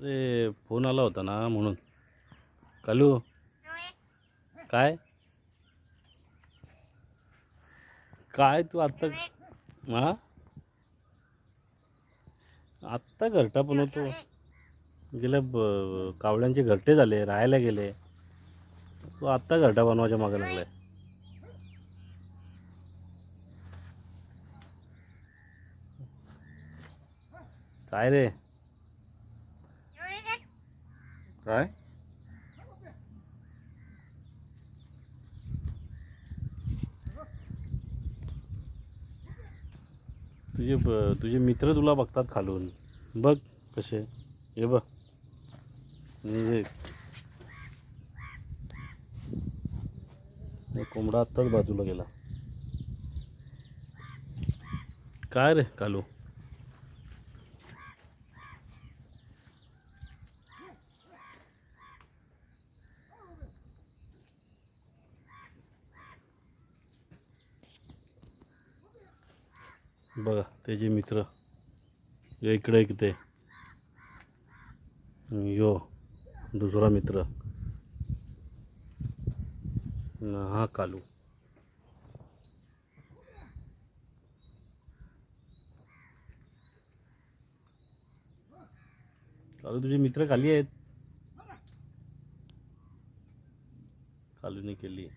अरे फोन आला होता ना म्हणून. कालू काय? काय तू आत्ता हा? आत्ता घरटा बनवतो गेल्या ब कावळ्यांचे घरटे झाले राहायला गेले. तू आत्ता घरटा बनवायच्या मागे लागलाय. काय रे? काय? तुझे ब- तुझे मित्र तुला बघतात खालून. बघ कसे. हे बघ. म्हणजे कोंबडा आत्ताच बाजूला गेला. काय रे कालू? बघा त्याचे मित्र. यो इकडे एक ते. यो दुसरा मित्र. हा कालू. कालू तुझे मित्र खाली आहेत? कालूने केली.